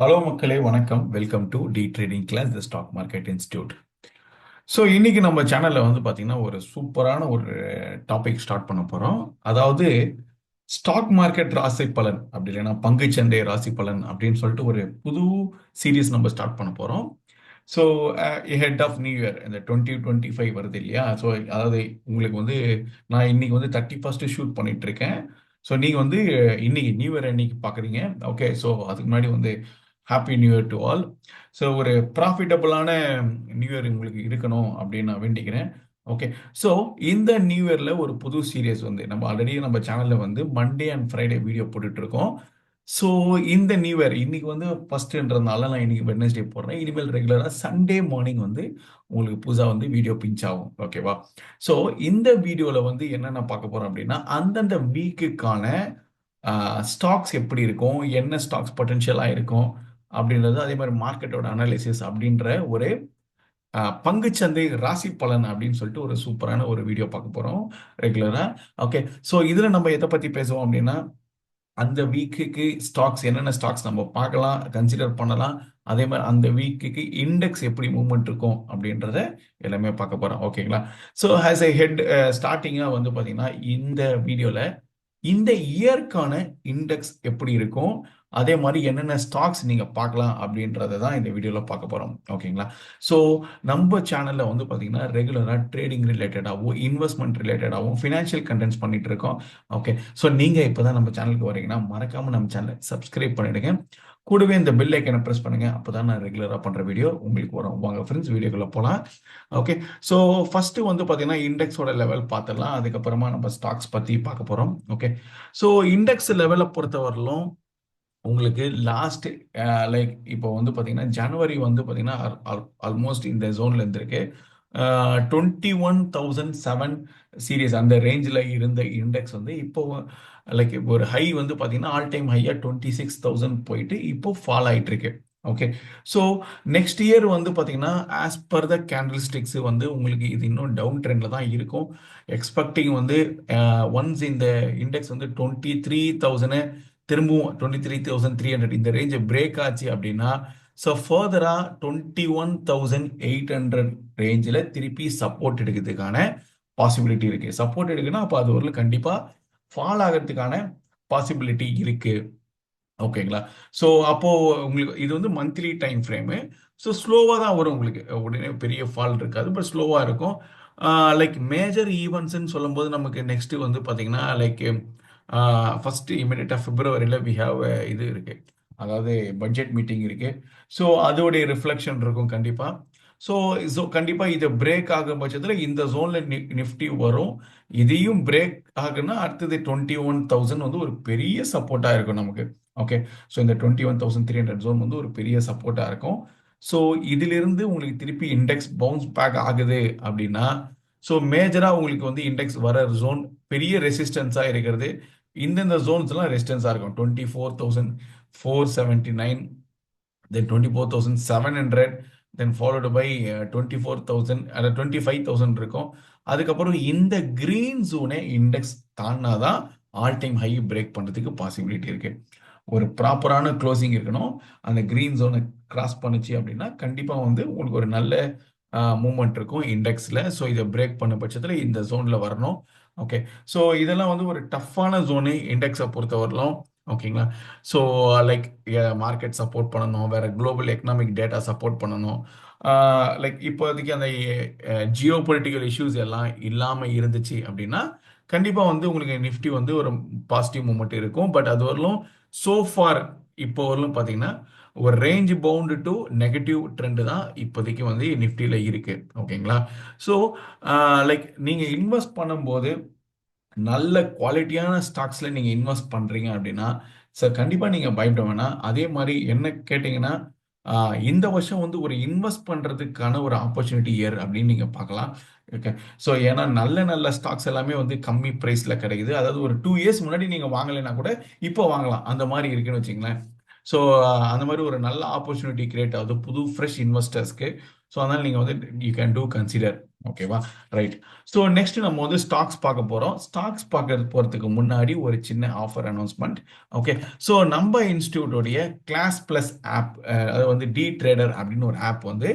Hello மக்களே வணக்கம். Welcome to D trading class the stock market institute so இன்னைக்கு நம்ம சேனலில் வந்து பார்த்தீங்கன்னா ஒரு சூப்பரான ஒரு டாபிக் ஸ்டார்ட் பண்ண போகிறோம் அதாவது ஸ்டாக் மார்க்கெட் ராசி பலன் அப்படி இல்லைன்னா பங்குச்சந்தை ராசி பலன் அப்படின்னு சொல்லிட்டு ஒரு புது சீரீஸ் நம்ம ஸ்டார்ட் பண்ண போகிறோம் so head of new year இந்த டுவெண்ட்டி டுவெண்ட்டி ஃபைவ் வருது இல்லையா? ஸோ அதாவது உங்களுக்கு வந்து நான் இன்னைக்கு வந்து தேர்ட்டி ஃபர்ஸ்ட் ஷூட் பண்ணிட்டு இருக்கேன். ஸோ நீங்கள் வந்து இன்னைக்கு நியூ இயர் இன்னைக்கு பார்க்குறீங்க ஓகே ஸோ அதுக்கு முன்னாடி வந்து happy new year to all so ஒரு ப்ராஃபிட்டபுளான நியூ இயர் உங்களுக்கு இருக்கணும் அப்படின்னு நான் வேண்டிக்கிறேன். ஓகே ஸோ இந்த நியூ இயரில் ஒரு புது சீரியஸ் வந்து நம்ம ஆல்ரெடி நம்ம சேனலில் வந்து மண்டே அண்ட் ஃப்ரைடே வீடியோ போட்டுட்ருக்கோம். ஸோ இந்த நியூ இயர் இன்னைக்கு வந்து ஃபர்ஸ்ட்ன்றதுனால நான் இன்னைக்கு வெட்னஸ்டே போடுறேன். இனிமேல் ரெகுலராக சண்டே மார்னிங் வந்து உங்களுக்கு புதுசாக வந்து வீடியோ பிஞ்ச் ஆகும். ஓகேவா ஸோ இந்த வீடியோவில் வந்து என்னென்ன பார்க்க போகிறோம் அப்படின்னா அந்தந்த வீக்குக்கான ஸ்டாக்ஸ் எப்படி இருக்கும்? என்ன ஸ்டாக்ஸ் பொட்டென்ஷியலாக இருக்கும்? அப்படின்றது அதே மாதிரி மார்க்கெட்டோட அனாலிசிஸ் அப்படின்ற ஒரு பங்குச்சந்தை ராசி பலன் அப்படின்னு சொல்லிட்டு ஒரு சூப்பரான ஒரு வீடியோ பார்க்க போகிறோம் ரெகுலராக ஓகே ஸோ இதில் நம்ம எதை பற்றி பேசுவோம் அப்படின்னா அந்த வீக்குக்கு ஸ்டாக்ஸ் என்னென்ன ஸ்டாக்ஸ் நம்ம பார்க்கலாம் கன்சிடர் பண்ணலாம் அதே மாதிரி அந்த வீக்குக்கு இண்டெக்ஸ் எப்படி மூவ்மெண்ட் இருக்கும் அப்படின்றத எல்லாமே பார்க்க போகிறோம் ஓகேங்களா ஸோ ஹேஸ் ஏ ஹெட் ஸ்டார்டிங்காக வந்து பார்த்தீங்கன்னா இந்த வீடியோவில் இந்த இயர்க்கான இண்டெக்ஸ் எப்படி இருக்கும்? அதே மாதிரி என்னென்ன ஸ்டாக்ஸ் நீங்கள் பார்க்கலாம் அப்படின்றத தான் இந்த வீடியோவில் பார்க்க போகிறோம் ஓகேங்களா ஸோ நம்ம சேனலில் வந்து பார்த்தீங்கன்னா ரெகுலராக ட்ரேடிங் ரிலேட்டடாகவும் இன்வெஸ்ட்மெண்ட் ரிலேட்டடாகவும் ஃபினான்ஷியல் கண்டென்ட்ஸ் பண்ணிட்டு இருக்கோம். ஓகே ஸோ நீங்கள் இப்போ தான் நம்ம சேனலுக்கு வரீங்கன்னா மறக்காமல் நம்ம சேனலை சப்ஸ்கிரைப் பண்ணிடுங்க. கூடவே இந்த பெல் ஐக்கனை ப்ரெஸ் பண்ணுங்க. அப்போ தான் நான் ரெகுலராக பண்ணுற வீடியோ உங்களுக்கு வரும். வாங்க ஃப்ரெண்ட்ஸ் வீடியோக்குள்ளே போகலாம் ஓகே ஸோ ஃபஸ்ட்டு வந்து பார்த்தீங்கன்னா இண்டெக்ஸோட லெவல் பார்த்துடலாம் அதுக்கப்புறமா நம்ம ஸ்டாக்ஸ் பற்றி பார்க்க போகிறோம் ஓகே ஸோ இண்டெக்ஸ் லெவலை பொறுத்தவரையிலும் உங்களுக்கு லாஸ்ட் லைக் இப்போ வந்து பார்த்தீங்கன்னா ஜனவரி வந்து பார்த்தீங்கன்னா ஆல்மோஸ்ட் இந்த ஜோன்ல இருந்திருக்கு. Twenty one thousand seven series அந்த ரேஞ்சில் இருந்த இண்டெக்ஸ் வந்து இப்போ லைக் ஒரு ஹை வந்து பார்த்தீங்கன்னா ஆல் டைம் ஹையாக டுவெண்ட்டி சிக்ஸ் தௌசண்ட் போயிட்டு இப்போ ஃபால் ஆகிட்டு இருக்கு ஓகே ஸோ நெக்ஸ்ட் இயர் வந்து பார்த்தீங்கன்னா as per the candle sticks வந்து உங்களுக்கு இது இன்னும் டவுன் ட்ரெண்டில் தான் இருக்கும். எக்ஸ்பெக்டிங் வந்து uh, ஒன்ஸ் இந்த இண்டெக்ஸ் வந்து டுவெண்ட்டி த்ரீ தௌசண்ட் திரும்பவும் twenty three thousand three hundred இந்த ரேஞ்சை பிரேக் ஆச்சு அப்படின்னா ஸோ ஃபர்தராக twenty one thousand eight hundred ரேஞ்சில் திருப்பி சப்போர்ட் எடுக்கிறதுக்கான பாசிபிலிட்டி இருக்குது சப்போர்ட் எடுக்குன்னா அப்போ அது ஒரு கண்டிப்பாக ஃபால் ஆகிறதுக்கான பாசிபிலிட்டி இருக்குது ஓகேங்களா ஸோ அப்போது உங்களுக்கு இது வந்து மந்த்லி டைம் ஃப்ரேமு ஸோ ஸ்லோவாக தான் வரும் உங்களுக்கு. உடனே பெரிய ஃபால் இருக்காது பட் ஸ்லோவாக இருக்கும். லைக் மேஜர் ஈவெண்ட்ஸ்ன்னு சொல்லும்போது நமக்கு நெக்ஸ்ட்டு வந்து பார்த்தீங்கன்னா லைக் ஃபஸ்ட்டு இமீடியட்டாக பிப்ரவரியில் வி ஹாவ் இது இருக்குது அதாவது பட்ஜெட் மீட்டிங் இருக்குது ஸோ அதோடைய ரிஃப்ளெக்ஷன் இருக்கும் கண்டிப்பாக ஸோ ஸோ கண்டிப்பாக இதை பிரேக் ஆகும் பட்சத்தில் இந்த ஜோனில் நி நிஃப்டி வரும். இதையும் பிரேக் ஆகுனா அடுத்தது டுவெண்ட்டி ஒன் தௌசண்ட் வந்து ஒரு பெரிய சப்போர்ட்டாக இருக்கும் நமக்கு. ஓகே ஸோ இந்த twenty one thousand three hundred zone வந்து ஒரு பெரிய சப்போர்ட்டாக இருக்கும். ஸோ இதிலிருந்து உங்களுக்கு திருப்பி இண்டெக்ஸ் பவுன்ஸ் பேக் ஆகுது அப்படின்னா ஸோ மேஜராக உங்களுக்கு வந்து இண்டெக்ஸ் வர ஜோன் பெரிய ரெசிஸ்டன்ஸாக இருக்கிறது. இந்தந்த ஜோன்ஸ்லாம் ரெசிஸ்டன்ஸாக இருக்கும் twenty four thousand four seventy nine then twenty four thousand seven hundred then followed by twenty four thousand அதில் டுவெண்ட்டி ஃபைவ் தௌசண்ட் இருக்கும். அதுக்கப்புறம் இந்த கிரீன் ஜோனே இண்டெக்ஸ் தாண்டினாதான் ஆல் டைம் ஹை பிரேக் பண்ணுறதுக்கு பாசிபிலிட்டி இருக்குது ஒரு ப்ராப்பரான க்ளோசிங் இருக்கணும். அந்த கிரீன் ஜோனை கிராஸ் பண்ணுச்சு அப்படின்னா கண்டிப்பாக வந்து உங்களுக்கு ஒரு நல்ல மூமெண்ட் இருக்கும் இண்டெக்ஸில் ஸோ இதை பிரேக் பண்ண பட்சத்தில் இந்த ஜோனில் வரணும். ஓகே ஸோ இதெல்லாம் வந்து ஒரு டஃப்பான ஜோனு இண்டெக்ஸை பொறுத்தவரையிலும் ஓகேங்களா ஸோ லைக் மார்க்கெட் சப்போர்ட் பண்ணணும் வேற குளோபல் எக்கனாமிக் டேட்டா சப்போர்ட் பண்ணணும். Uh, லைக் இப்போதைக்கு அந்த ஜியோ பொலிட்டிக்கல் இஷ்யூஸ் எல்லாம் இல்லாமல் இருந்துச்சு அப்படின்னா கண்டிப்பாக வந்து உங்களுக்கு நிஃப்டி வந்து ஒரு பாசிட்டிவ் மூமெண்ட் இருக்கும். பட் அது வரலும் சோ ஃபார் இப்போ வரலும் பார்த்தீங்கன்னா ஒரு range bound to negative trend தான் இப்போதைக்கு வந்து நிஃப்டியில் இருக்குது ஓகேங்களா ஸோ லைக் நீங்கள் இன்வெஸ்ட் பண்ணும்போது நல்ல குவாலிட்டியான ஸ்டாக்ஸில் நீங்கள் இன்வெஸ்ட் பண்ணுறீங்க அப்படின்னா சார் கண்டிப்பாக நீங்கள் பயப்பட வேணாம். அதே மாதிரி என்ன கேட்டிங்கன்னா இந்த வருஷம் வந்து ஒரு இன்வெஸ்ட் பண்ணுறதுக்கான ஒரு ஆப்பர்ச்சுனிட்டி இயர் அப்படின்னு நீங்கள் பார்க்கலாம். ஓகே ஸோ ஏன்னா நல்ல நல்ல ஸ்டாக்ஸ் எல்லாமே வந்து கம்மி ப்ரைஸில் கிடைக்குது. அதாவது ஒரு டூ இயர்ஸ் முன்னாடி நீங்கள் வாங்கலைன்னா கூட இப்போ வாங்கலாம். அந்த மாதிரி இருக்குன்னு வச்சுங்களேன் ஸோ அந்த மாதிரி ஒரு நல்ல ஆப்பர்ச்சுனிட்டி கிரியேட் ஆகுது. புது ஃப்ரெஷ் இன்வெஸ்டர்ஸ்க்கு ஸோ அதனால் நீங்கள் வந்து யூ கேன் டூ கன்சிடர் ஓகேவா ரைட் ஸோ நெக்ஸ்ட் நம்ம வந்து ஸ்டாக்ஸ் பார்க்க போகிறோம் ஸ்டாக்ஸ் பார்க்க போகிறதுக்கு முன்னாடி ஒரு சின்ன ஆஃபர் அனௌன்ஸ்மெண்ட் ஓகே ஸோ நம்ம இன்ஸ்டியூட்டோடைய கிளாஸ் ப்ளஸ் ஆப் அது வந்து டி ட்ரேடர் அப்படின்னு ஒரு ஆப் வந்து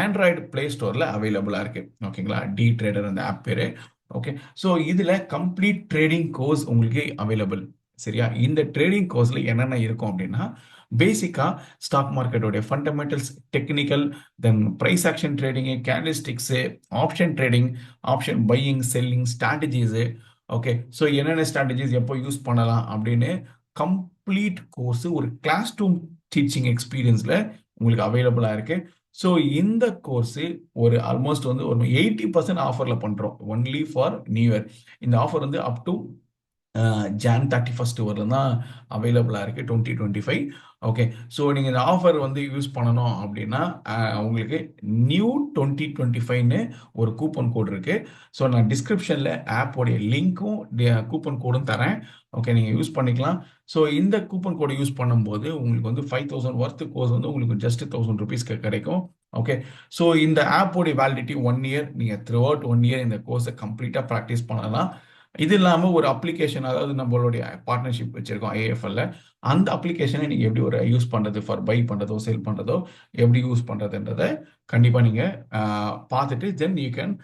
ஆண்ட்ராய்டு பிளே ஸ்டோரில் அவைலபிளாக இருக்குது ஓகேங்களா டி ட்ரேடர் அந்த ஆப் பேர். ஓகே ஸோ இதில் கம்ப்ளீட் ட்ரேடிங் கோர்ஸ் உங்களுக்கு அவைலபிள் சரியா? இந்த ட்ரேடிங் கோர்ஸில் என்னென்ன இருக்கும் அப்படின்னா பேசிக்காக stock மார்க்கெட்டோடைய fundamentals technical then price action trading candlesticks option trading option buying selling strategies okay so என்னென்ன ஸ்ட்ராட்டஜிஸ் எப்போ யூஸ் பண்ணலாம் அப்படின்னு கம்ப்ளீட் கோர்ஸ் ஒரு கிளாஸ் ரூம் டீச்சிங் எக்ஸ்பீரியன்ஸில் உங்களுக்கு அவைலபிளாக இருக்குது ஸோ இந்த கோர்ஸு ஒரு ஆல்மோஸ்ட் வந்து ஒரு எயிட்டி பர்சன்ட் ஆஃபரில் பண்ணுறோம் ஒன்லி ஃபார் நியூ இயர் இந்த ஆஃபர் வந்து up to Jan thirty first வரலாம் தான் அவைலபிளாக இருக்குது twenty twenty five okay so நீங்கள் இந்த ஆஃபர் வந்து யூஸ் பண்ணணும் அப்படின்னா உங்களுக்கு நியூ டுவெண்ட்டி டுவெண்ட்டி ஃபைவ்னு ஒரு கூப்பன் கோட் இருக்குது ஸோ நான் டிஸ்கிரிப்ஷனில் ஆப்போடைய லிங்க்கும் கூப்பன் கோடும் தரேன். ஓகே நீங்கள் யூஸ் பண்ணிக்கலாம். ஸோ இந்த கூப்பன் கோடை யூஸ் பண்ணும்போது உங்களுக்கு வந்து ஃபைவ் தௌசண்ட் ஒர்த்து கோர்ஸ் வந்து உங்களுக்கு ஜஸ்ட் தௌசண்ட் ருபீஸ்க்கு கிடைக்கும். ஓகே ஸோ இந்த ஆப்போடைய வேலிடிட்டி ஒன் இயர் நீங்கள் த்ரூ அவுட் ஒன் இயர் இந்த கோர்ஸை கம்ப்ளீட்டாக ப்ராக்டிஸ் பண்ணலாம். இது இல்லாமல் ஒரு அப்ளிகேஷன் அதாவது நம்மளுடைய பார்ட்னர்ஷிப் வச்சுருக்கோம் ஏஎஃப்எல்ல அந்த அப்ளிகேஷனை நீங்கள் எப்படி ஒரு யூஸ் பண்ணுறது ஃபார் பை பண்ணுறதோ சேல் பண்ணுறதோ எப்படி யூஸ் பண்ணுறதுன்றதை கண்டிப்பாக நீங்கள் பார்த்துட்டு then you can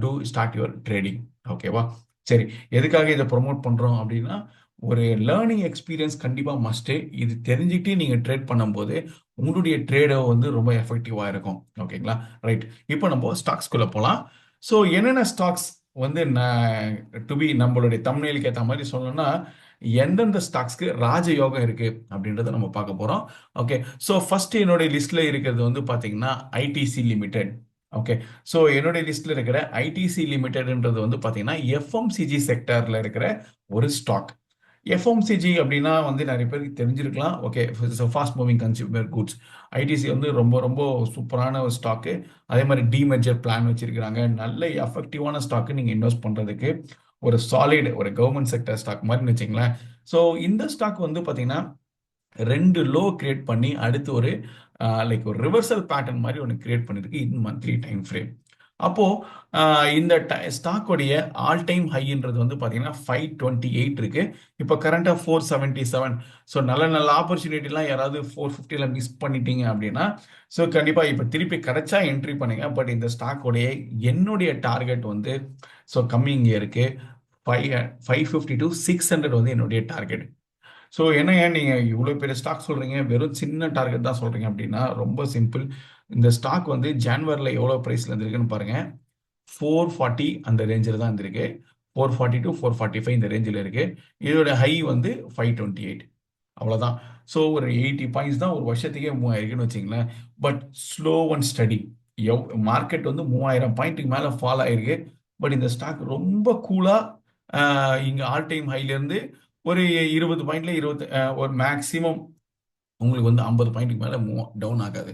do start your trading ஓகேவா சரி. எதுக்காக இதை ப்ரொமோட் பண்ணுறோம் அப்படின்னா ஒரு லேர்னிங் எக்ஸ்பீரியன்ஸ் கண்டிப்பாக மஸ்ட்டு இது தெரிஞ்சுக்கிட்டு நீங்கள் ட்ரேட் பண்ணும்போது உங்களுடைய ட்ரேடை வந்து ரொம்ப எஃபெக்டிவாக இருக்கும். ஓகேங்களா ரைட் இப்போ நம்ம ஸ்டாக்ஸ்குள்ளே போகலாம் ஸோ என்னென்ன ஸ்டாக்ஸ் வந்து டு பி நம்மளுடைய தமிழுக்கு ஏற்ற மாதிரி சொல்லணும்னா எந்தெந்த ஸ்டாக்ஸ்க்கு ராஜயோகம் இருக்கு அப்படின்றத நம்ம பார்க்க போறோம். ஓகே ஸோ ஃபர்ஸ்ட் என்னுடைய லிஸ்ட்ல இருக்கிறது வந்து பாத்தீங்கன்னா ஐடிசி லிமிடெட் ஓகே ஸோ என்னுடைய லிஸ்ட்ல இருக்கிற ஐடிசி லிமிடெட்ன்றது வந்து பார்த்தீங்கன்னா எஃப்எம்சிஜி செக்டர்ல இருக்கிற ஒரு ஸ்டாக் எஃப்எம்சிஜி அப்படின்னா வந்து நிறைய பேருக்கு தெரிஞ்சிருக்கலாம். Okay fast moving consumer goods ITC வந்து ரொம்ப ரொம்ப சூப்பரான ஒரு ஸ்டாக்கு அதே மாதிரி டிமெஜர் பிளான் வச்சிருக்கிறாங்க. நல்ல எஃபெக்டிவான ஸ்டாக்கு நீங்கள் இன்வெஸ்ட் பண்ணுறதுக்கு ஒரு சாலிட் ஒரு கவர்மெண்ட் செக்டர் ஸ்டாக் மாதிரி வச்சுங்களேன் ஸோ இந்த ஸ்டாக் வந்து பார்த்தீங்கன்னா ரெண்டு லோ கிரியேட் பண்ணி அடுத்து ஒரு லைக் ஒரு ரிவர்சல் பேட்டர்ன் மாதிரி ஒன்று கிரியேட் பண்ணியிருக்கு இன் மந்த்லி டைம் ஃப்ரேம் அப்போ இந்த ஸ்டாக்கோடைய ஆல் டைம் ஹைன்றது வந்து பார்த்தீங்கன்னா ஃபைவ் டுவெண்ட்டி எயிட் இருக்கு. இப்போ கரண்டாக ஃபோர் செவன்ட்டி செவன் ஸோ நல்ல நல்ல ஆப்பர்ச்சுனிட்டிலாம் யாராவது ஃபோர் ஃபிஃப்டியில் மிஸ் பண்ணிட்டீங்க அப்படின்னா ஸோ கண்டிப்பாக இப்போ திருப்பி கிடைச்சா என்ட்ரி பண்ணுங்க. பட் இந்த ஸ்டாக்கோடைய என்னுடைய டார்கெட் வந்து ஸோ கம்மிங் இருக்கு. Five five fifty to six hundred வந்து என்னுடைய டார்கெட் ஸோ என்ன ஏன் நீங்கள் இவ்வளோ பெரிய ஸ்டாக் சொல்கிறீங்க வெறும் சின்ன டார்கெட் தான் சொல்கிறீங்க அப்படின்னா ரொம்ப சிம்பிள் இந்த ஸ்டாக் வந்து ஜான்வரியில் எவ்வளோ ப்ரைஸில் இருந்திருக்குன்னு பாருங்கள் ஃபோர் ஃபார்ட்டி அந்த ரேஞ்சில் தான் இருந்திருக்கு four forty to four forty five இந்த ரேஞ்சில் இருக்குது இதோட ஹை வந்து ஃபைவ் டுவெண்ட்டி எயிட் அவ்வளோதான் ஸோ ஒரு எயிட்டி பாயிண்ட்ஸ் தான் ஒரு வருஷத்துக்கே மூவாயிருக்குன்னு வச்சிங்களேன். பட் ஸ்லோ அண்ட் ஸ்டடி எவ் மார்க்கெட் வந்து மூவாயிரம் பாயிண்ட்டுக்கு மேலே ஃபால் ஆயிருக்கு. பட் இந்த ஸ்டாக் ரொம்ப கூலாக இங்கே ஆல் டைம் ஹைலேருந்து ஒரு இருபது பாயிண்ட்ல இருபத்தி ஒரு மேக்ஸிமம் உங்களுக்கு வந்து ஐம்பது பாயிண்ட்டுக்கு மேலே மூவ் டவுன் ஆகாது.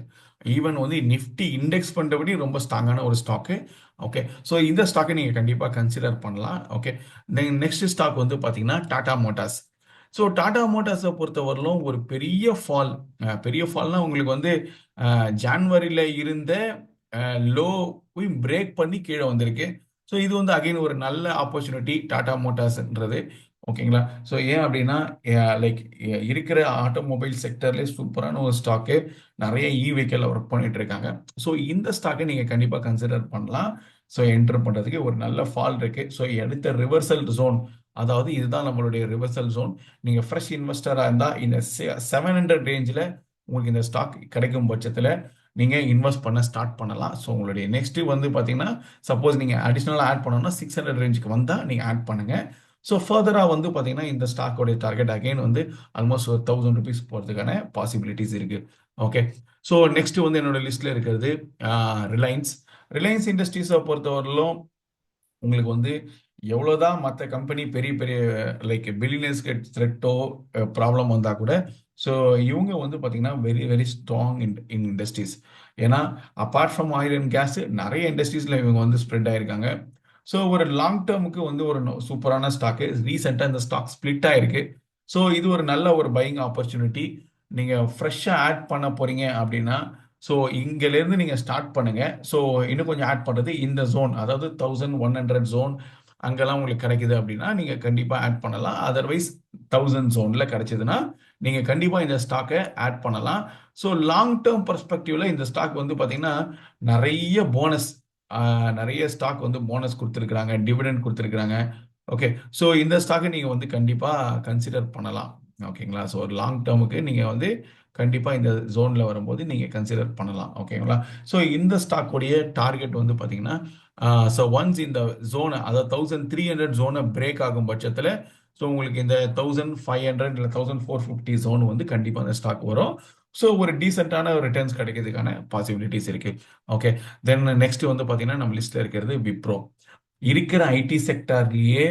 ஈவன் வந்து நிஃப்டி இண்டெக்ஸ் பண்ணுறபடி ரொம்ப ஸ்ட்ராங்கான ஒரு ஸ்டாக்கு ஓகே ஸோ இந்த ஸ்டாக்கை நீங்கள் கண்டிப்பாக கன்சிடர் பண்ணலாம். ஓகே தென் நெக்ஸ்ட் ஸ்டாக் வந்து பார்த்தீங்கன்னா டாடா மோட்டார்ஸ் ஸோ டாடா மோட்டார்ஸை பொறுத்தவரையிலும் ஒரு பெரிய ஃபால் பெரிய ஃபால்னால் உங்களுக்கு வந்து ஜான்வரியில் இருந்த லோ போய் பிரேக் பண்ணி கீழே வந்திருக்கு. ஸோ இது வந்து அகைன் ஒரு நல்ல ஆப்பர்ச்சுனிட்டி டாடா மோட்டார்ஸ்ன்றது ஓகேங்களா? ஸோ ஏன் அப்படின்னா லைக் இருக்கிற ஆட்டோமொபைல் செக்டர்லேயே சூப்பரான ஒரு ஸ்டாக்கு நிறைய இ வெஹிக்கிளில் ஒர்க் பண்ணிட்டு இருக்காங்க. ஸோ இந்த ஸ்டாக்கை நீங்கள் கண்டிப்பாக கன்சிடர் பண்ணலாம். ஸோ என்டர் பண்ணுறதுக்கு ஒரு நல்ல ஃபால் இருக்கு. ஸோ எடுத்த ரிவர்சல் ஜோன் அதாவது இதுதான் நம்மளுடைய ரிவர்சல் ஜோன் நீங்கள் ஃப்ரெஷ் இன்வெஸ்டராக இருந்தால் இந்த செவன் ஹண்ட்ரட் ரேஞ்சில் உங்களுக்கு இந்த ஸ்டாக் கிடைக்கும் பட்சத்தில் நீங்கள் இன்வெஸ்ட் பண்ண ஸ்டார்ட் பண்ணலாம். ஸோ உங்களுடைய நெக்ஸ்ட்டு வந்து பார்த்தீங்கன்னா சப்போஸ் நீங்கள் அடிஷ்னலாக ஆட் பண்ணணும்னா சிக்ஸ் ஹண்ட்ரட் ரேஞ்சுக்கு வந்தால் நீங்கள் ஆட் பண்ணுங்கள் ஸோ ஃபர்தராக வந்து பார்த்தீங்கன்னா இந்த ஸ்டாக்கோடைய டார்கெட் அகைன் வந்து ஆல்மோஸ்ட் ஒரு தௌசண்ட் ருபீஸ் போகிறதுக்கான பாசிபிலிட்டிஸ் இருக்குது ஓகே ஸோ நெக்ஸ்ட் வந்து என்னோட லிஸ்ட்டில் இருக்கிறது ரிலையன்ஸ் ரிலையன்ஸ் இண்டஸ்ட்ரீஸை பொறுத்தவரையிலும் உங்களுக்கு வந்து எவ்வளோதான் மற்ற கம்பெனி பெரிய பெரிய லைக் பில்லியனர்ஸ்க்கு த்ரெட்டோ ப்ராப்ளம் வந்தால் கூட ஸோ இவங்க வந்து பார்த்தீங்கன்னா very very strong in in industries ஏன்னா apart from oil and gas நிறைய இண்டஸ்ட்ரீஸில் இவங்க வந்து ஸ்ப்ரெட் ஆயிருக்காங்க. ஸோ ஒரு லாங் டேர்முக்கு வந்து ஒரு சூப்பரான ஸ்டாக்கு ரீசெண்டாக இந்த ஸ்டாக் ஸ்பிளிட் ஆயிருக்கு. ஸோ இது ஒரு நல்ல ஒரு பையிங் ஆப்பர்ச்சுனிட்டி நீங்கள் ஃப்ரெஷ்ஷாக ஆட் பண்ண போகிறீங்க அப்படின்னா ஸோ இங்கேருந்து நீங்கள் ஸ்டார்ட் பண்ணுங்கள் ஸோ இன்னும் கொஞ்சம் ஆட் பண்ணுறது இந்த ஜோன் அதாவது தௌசண்ட் ஒன் ஹண்ட்ரட் ஜோன் அங்கெல்லாம் உங்களுக்கு கிடைக்குது அப்படின்னா நீங்கள் கண்டிப்பாக ஆட் பண்ணலாம். அதர்வைஸ் தௌசண்ட் ஜோனில் கிடைச்சதுன்னா நீங்கள் கண்டிப்பாக இந்த ஸ்டாக்கை ஆட் பண்ணலாம். ஸோ லாங் டேர்ம் பர்ஸ்பெக்டிவில் இந்த ஸ்டாக் வந்து பார்த்தீங்கன்னா நிறைய போனஸ் நிறைய ஸ்டாக் வந்து போனஸ் கொடுத்துருக்குறாங்க டிவிடெண்ட் கொடுத்துருக்குறாங்க. ஓகே ஸோ இந்த ஸ்டாக்கை நீங்கள் வந்து கண்டிப்பாக கன்சிடர் பண்ணலாம். ஓகேங்களா ஸோ ஒரு லாங் டேர்முக்கு நீங்கள் வந்து கண்டிப்பாக இந்த ஜோனில் வரும்போது நீங்கள் கன்சிடர் பண்ணலாம். ஓகேங்களா ஸோ இந்த ஸ்டாக்குடைய டார்கெட் வந்து பார்த்தீங்கன்னா ஸோ ஒன்ஸ் இந்த ஜோனை அதாவது தௌசண்ட் த்ரீ ஹண்ட்ரட் ஜோனை பிரேக் ஆகும் பட்சத்தில் ஸோ உங்களுக்கு இந்த தௌசண்ட் ஃபைவ் ஹண்ட்ரட் இல்லை தௌசண்ட் ஃபோர் ஃபிஃப்டி ஜோன் வந்து கண்டிப்பாக அந்த ஸ்டாக் வரும். ஸோ ஒரு டீசெண்டான ரிட்டர்ன்ஸ் கிடைக்கிறதுக்கான பாசிபிலிட்டிஸ் இருக்கு. ஓகே தென் நெக்ஸ்ட் வந்து பார்த்தீங்கன்னா நம்ம லிஸ்ட்ல இருக்கிறது விப்ரோ இருக்கிற ஐடி செக்டார்லேயே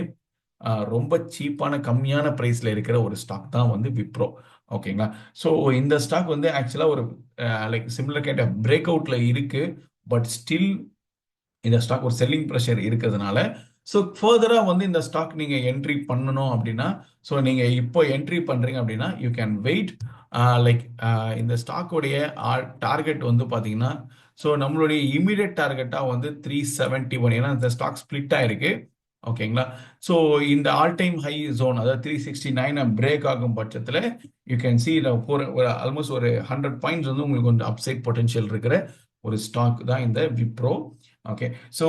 ரொம்ப சீப்பான கம்மியான ப்ரைஸில் இருக்கிற ஒரு ஸ்டாக் தான் வந்து விப்ரோ ஓகேங்களா ஸோ இந்த ஸ்டாக் வந்து ஆக்சுவலாக ஒரு லைக் சிமிலர் கேட்ட பிரேக் அவுட்ல இருக்கு. பட் ஸ்டில் இந்த ஸ்டாக் ஒரு செல்லிங் ப்ரெஷர் இருக்கிறதுனால ஸோ ஃபர்தராக வந்து இந்த ஸ்டாக் நீங்கள் என்ட்ரி பண்ணணும் அப்படின்னா ஸோ நீங்கள் இப்போ என்ட்ரி பண்ணுறீங்க அப்படின்னா யூ கேன் வெயிட் லைக் இந்த ஸ்டாக்கோடைய டார்கெட் uh, வந்து பார்த்தீங்கன்னா ஸோ நம்மளுடைய இமீடியட் டார்கெட்டாக வந்து த்ரீ செவன்ட்டி ஒன் ஏன்னா இந்த ஸ்டாக் ஸ்பிளிட் ஆயிருக்கு. ஓகேங்களா ஸோ இந்த ஆல் டைம் ஹை ஜோன் அதாவது த்ரீ சிக்ஸ்டி நைன் பிரேக் ஆகும் பட்சத்தில் யூ கேன் சி ஒரு ஆல்மோஸ்ட் ஒரு ஹண்ட்ரட் பாயிண்ட்ஸ் வந்து உங்களுக்கு வந்து அப்சைட் பொட்டன்ஷியல் இருக்கிற ஒரு ஸ்டாக் தான் இந்த விப்ரோ ஓகே ஸோ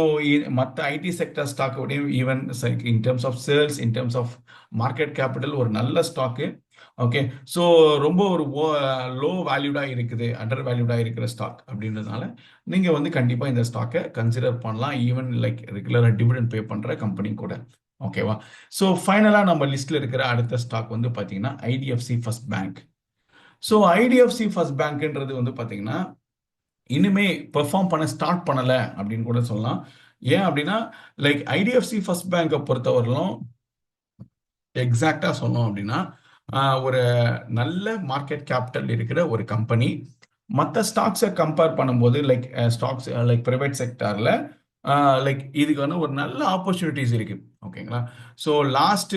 மற்ற IT sector ஸ்டாக்கோடையும் even in terms of sales in terms of market capital ஒரு நல்ல ஸ்டாக்கு ஓகே ஸோ ரொம்ப ஒரு லோ வேல்யூடாக இருக்குது அண்டர் வேல்யூடாக இருக்கிற ஸ்டாக் அப்படின்றதுனால நீங்கள் வந்து கண்டிப்பாக இந்த ஸ்டாக்கை கன்சிடர் பண்ணலாம். ஈவன் லைக் ரெகுலராக டிவிடெண்ட் பே பண்ணுற கம்பெனி கூட. ஓகேவா ஸோ ஃபைனலாக நம்ம லிஸ்ட்டில் இருக்கிற அடுத்த ஸ்டாக் வந்து பார்த்தீங்கன்னா IDFC first bank so IDFC first பேங்க்ன்றது வந்து பார்த்தீங்கன்னா இனிமே பெர்ஃபார்ம் பண்ண ஸ்டார்ட் பண்ணலை அப்படின்னு கூட சொல்லலாம். ஏன் அப்படின்னா லைக் ஐடிஎஃப்சி ஃபர்ஸ்ட் பேங்கை பொறுத்தவரையிலும் எக்ஸாக்டாக சொன்னோம் அப்படின்னா ஒரு நல்ல மார்க்கெட் கேபிட்டல் இருக்கிற ஒரு கம்பெனி மற்ற ஸ்டாக்ஸை கம்பேர் பண்ணும்போது லைக் ஸ்டாக்ஸ் லைக் ப்ரைவேட் செக்டாரில் லைக் இதுக்கான ஒரு நல்ல ஆப்பர்ச்சுனிட்டிஸ் இருக்கு. ஓகேங்களா ஸோ லாஸ்ட்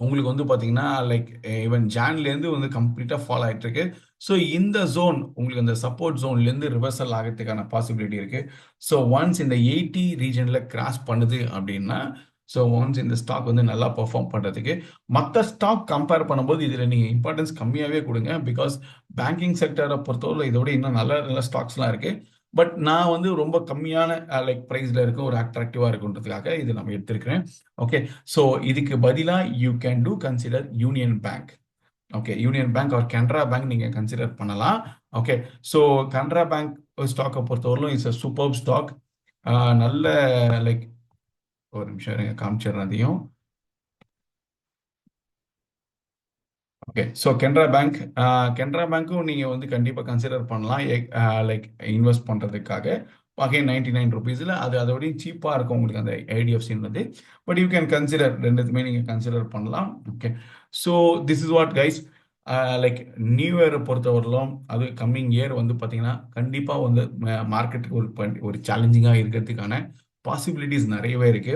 உங்களுக்கு வந்து பார்த்தீங்கன்னா லைக் ஈவன் ஜான்லேருந்து வந்து கம்ப்ளீட்டாக ஃபாலோ ஆகிட்டு இருக்கு ஸோ இந்த ஜோன் உங்களுக்கு அந்த சப்போர்ட் ஜோன்லேருந்து ரிவர்சல் ஆகிறதுக்கான பாசிபிலிட்டி இருக்கு. ஸோ ஒன்ஸ் இந்த எயிட்டி ரீஜனில் கிராஸ் பண்ணுது அப்படின்னா ஸோ ஒன்ஸ் இந்த ஸ்டாக் வந்து நல்லா பெர்ஃபார்ம் பண்ணுறதுக்கு மற்ற ஸ்டாக் கம்பேர் பண்ணும்போது இதில் நீங்கள் இம்பார்ட்டன்ஸ் கம்மியாகவே கொடுங்க. பிகாஸ் பேங்கிங் செக்டரை பொறுத்தவரை இதோட இன்னும் நல்ல நல்ல ஸ்டாக்ஸ்லாம் இருக்குது பட் நான் வந்து ரொம்ப கம்மியான லைக் ப்ரைஸில் இருக்க ஒரு அட்ராக்டிவாக இருக்குன்றதுக்காக இது நம்ம எடுத்திருக்கிறேன். ஓகே ஸோ இதுக்கு பதிலாக you can do consider Union Bank okay Union Bank or Canara bank நீங்கள் கன்சிடர் பண்ணலாம். ஓகே ஸோ கனரா பேங்க் ஸ்டாக்கை பொறுத்தவரையிலும் இட்ஸ் அ சூப்பர் ஸ்டாக் நல்ல லைக் ஒரு நிமிஷம் இருங்க காமிச்சிடுறேன் அதையும். Okay so Canara bank Canara பேங்க்கும் நீங்கள் வந்து கண்டிப்பாக கன்சிடர் பண்ணலாம். லைக் இன்வெஸ்ட் பண்ணுறதுக்காக அகைன் நைன்டி நைன் ருபீஸில் அது அதோடய சீப்பாக இருக்கும் உங்களுக்கு அந்த ஐடிஎஃப்சின்றது பட் யூ கேன் கன்சிடர் ரெண்டுத்துமே நீங்கள் கன்சிடர் பண்ணலாம். Okay so this is what guys like new இயரை பொறுத்தவரையிலும் அது கம்மிங் இயர் வந்து பார்த்தீங்கன்னா கண்டிப்பாக வந்து மார்க்கெட்டுக்கு ஒரு ஒரு சேலஞ்சிங்காக இருக்கிறதுக்கான பாசிபிலிட்டிஸ் நிறையவே இருக்கு.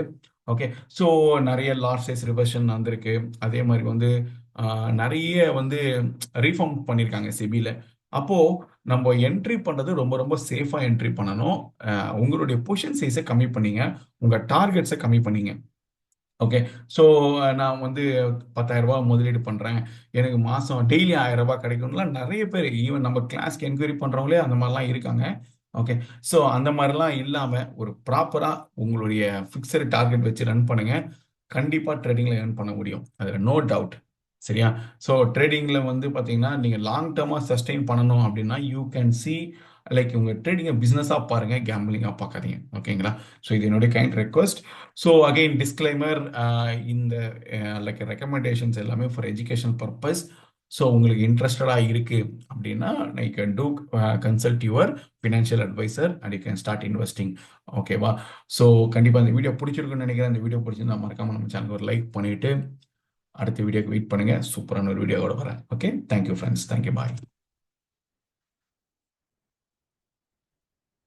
ஓகே ஸோ நிறைய லார்ஜ் சைஸ் ரிவர்ஷன் வந்திருக்கு அதே மாதிரி வந்து நிறைய வந்து ரீஃபார்ம் பண்ணியிருக்காங்க சிபியில் அப்போது நம்ம என்ட்ரி பண்ணுறது ரொம்ப ரொம்ப சேஃபாக என்ட்ரி பண்ணணும். உங்களுடைய பொசிஷன் சைஸை கம்மி பண்ணிங்க. உங்கள் டார்கெட்ஸை கம்மி பண்ணிங்க. ஓகே ஸோ நான் வந்து பத்தாயிரம் ரூபாய் முதலீடு பண்ணுறேன் எனக்கு மாதம் டெய்லி ஆயிரம் ரூபாய் கிடைக்கும்லாம் நிறைய பேர் ஈவன் நம்ம கிளாஸ்க்கு என்கொயரி பண்ணுறவங்களே அந்த மாதிரிலாம் இருக்காங்க. ஓகே ஸோ அந்த மாதிரிலாம் இல்லாமல் ஒரு ப்ராப்பராக உங்களுடைய ஃபிக்ஸடு டார்கெட் வச்சு ரன் பண்ணுங்க. கண்டிப்பாக ட்ரேடிங்கில் ஏர்ன் பண்ண முடியும். அதில் நோ டவுட் சரியா? ஸோ ட்ரேடிங்கில் வந்து பார்த்தீங்கன்னா நீங்கள் லாங் டேர்மாக சஸ்டெயின் பண்ணணும் அப்படின்னா யூ கேன் சி லைக் உங்கள் ட்ரேடிங்கை பிஸ்னஸாக பாருங்கள் கேம்பிளிங்காக பார்க்காதீங்க. ஓகேங்களா ஸோ இது என்னுடைய kind request so again disclaimer இந்த லைக் ரெக்கமெண்டேஷன்ஸ் எல்லாமே ஃபார் எஜுகேஷன் பர்பஸ் ஸோ உங்களுக்கு இன்ட்ரெஸ்டடாக இருக்குது அப்படின்னா you can do consult your financial advisor and you can start investing ஓகேவா ஸோ கண்டிப்பாக இந்த வீடியோ பிடிச்சிருக்குன்னு நினைக்கிறேன். இந்த வீடியோ பிடிச்சிருந்தா மறக்காம நம்ம சேனல் ஒரு லைக் பண்ணிவிட்டு அடுத்த வீடியோக்கு வெயிட் பண்ணுங்கள் சூப்பரான ஒரு வீடியோவோட வரேன். Okay thank you friends thank you bye